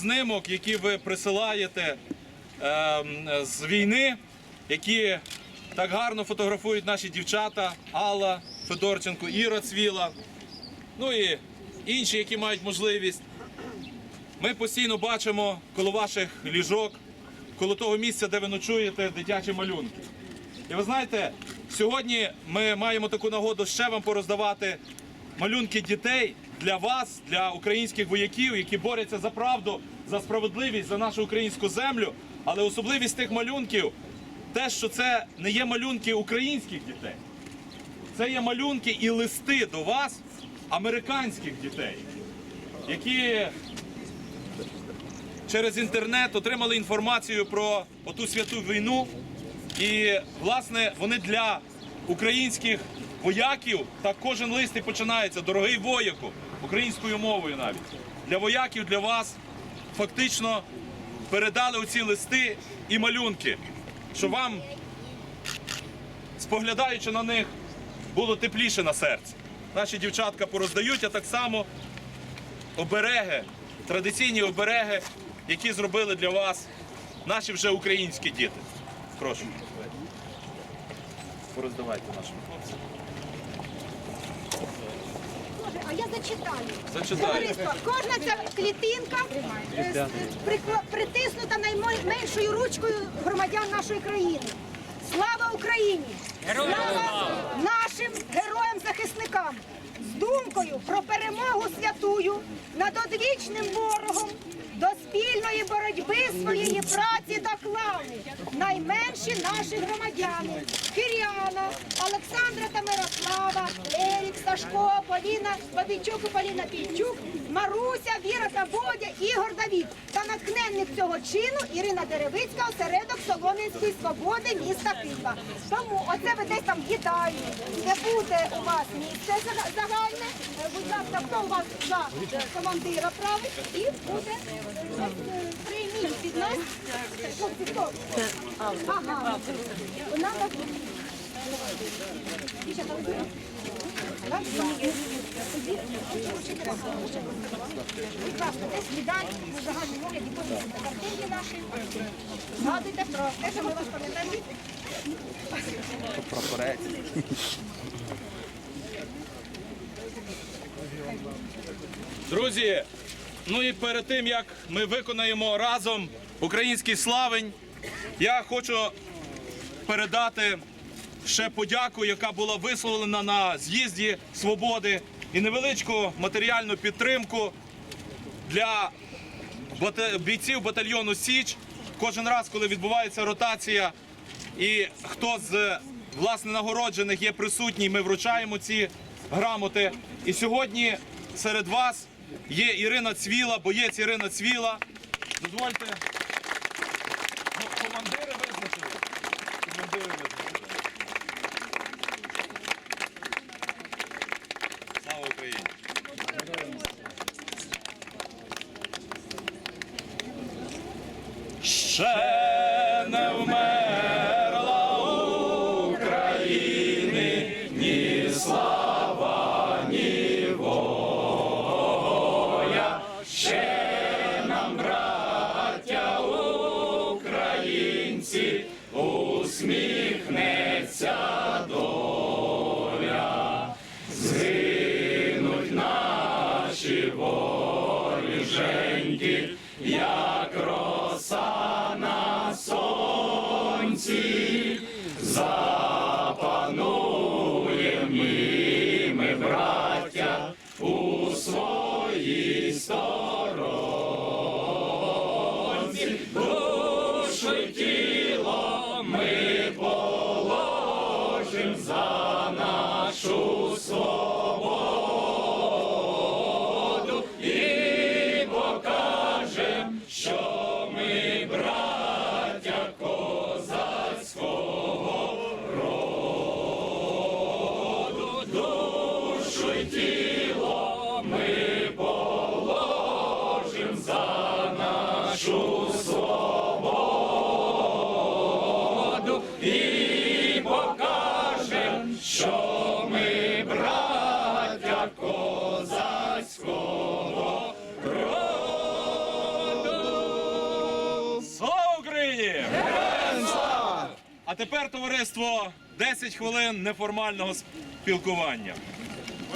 Знимок, які ви присилаєте ем, з війни, які так гарно фотографують наші дівчата Алла Федорченко, Іра Цвіла, ну і інші, які мають можливість. Ми постійно бачимо коло ваших ліжок, коло того місця, де ви ночуєте, дитячі малюнки. І ви знаєте, сьогодні ми маємо таку нагоду ще вам пороздавати малюнки дітей для вас, для українських вояків, які борються за правду, за справедливість, за нашу українську землю. Але особливість тих малюнків те, що це не є малюнки українських дітей. Це є малюнки і листи до вас американських дітей, які через інтернет отримали інформацію про оту святу війну. І, власне, вони для українських вояків, так кожен лист і починається, дорогий вояку, українською мовою навіть. Для вояків, для вас фактично передали оці листи і малюнки, щоб вам, споглядаючи на них, було тепліше на серці. Наші дівчатка пороздають, а так само обереги, традиційні обереги, які зробили для вас наші вже українські діти. Прошу. Пороздавайте нашим хлопцям. Боже, а я зачитаю. Зачитаю. Товариство, кожна ця клітинка е, прикла- притиснута найменшою ручкою громадян нашої країни. Слава Україні! Слава нашим героям-захисникам! З думкою про перемогу святую над одвічним ворогом до спільної боротьби своєї праці доклали найменші наші громадяни Киряна, Олександра та Мирослава, Ерік, Сашко, Поліна Бабійчук і Поліна Пінчук, Маруся, Віра та Бодя, Ігор Давід та натхненник цього чину Ірина Деревицька, осередок Солом'янської свободи міста Києва. Тому оце ви десь там їдальні, де буде у вас місце зага- загальне. Е, Будь ласка, хто у вас за командира править і буде прийміть від нас. Ага. Тоді Будь ласка, десь медаль у загальному огляді подивіться картинки наші. Згадуйте про те, що ми вас пам'ятаємо. Друзі, ну і перед тим як ми виконаємо разом український славень, я хочу передати ще подяку, яка була висловлена на з'їзді свободи, і невеличку матеріальну підтримку для бійців батальйону Січ. Кожен раз, коли відбувається ротація, і хто з власне нагороджених є присутній, ми вручаємо ці грамоти. І сьогодні серед вас є Ірина Цвіла, боєць Ірина Цвіла. Дозвольте. Ну, командири визначили. Командири визначили. Слава Україні! Ще не вмерла сонці, запануєм і ми, браття, у своїй сторонці, душу й тіло ми положим за нашу свободу нашу свободу і покажем, що ми браття козацького роду. Україні! А тепер товариство 10 хвилин неформального спілкування.